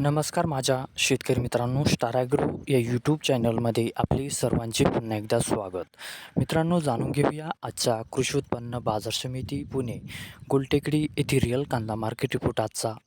नमस्कार माझ्या शेतकरी मित्रांनो स्टाराग्रो या यूट्यूब चॅनलमध्ये आपले सर्वांचे पुन्हा एकदा स्वागत. मित्रांनो जाणून घेऊया आजच्या कृषी उत्पन्न बाजार समिती पुणे गुलटेकडी येथे रिअल कांदा मार्केट रिपोर्ट आजचा.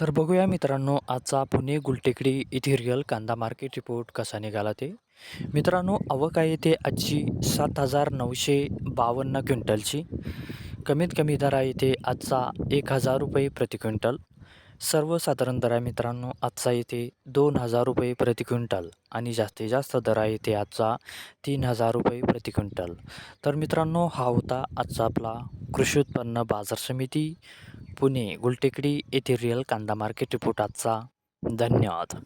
तर बघूया मित्रांनो आजचा पुणे गुलटेकडी इथिरियल कांदा मार्केट रिपोर्ट कसा निघाला ते. मित्रांनो आवक आहे ते आजची सात हजार नऊशे बावन्न क्विंटलची. कमीत कमी दर आहे ते आजचा एक हजार रुपये प्रति क्विंटल. सर्वसाधारण दर आहे मित्रांनो आजचा येथे दोन हजार रुपये प्रति क्विंटल आणि जास्तीत जास्त दर आहे ते आजचा तीन हजार रुपये प्रति क्विंटल. तर मित्रांनो हा होता आजचा आपला कृषी उत्पन्न बाजार समिती. पुणे गुलटेकडी येथे रिअल कांदा मार्केट रिपोर्ट आजचा. धन्यवाद.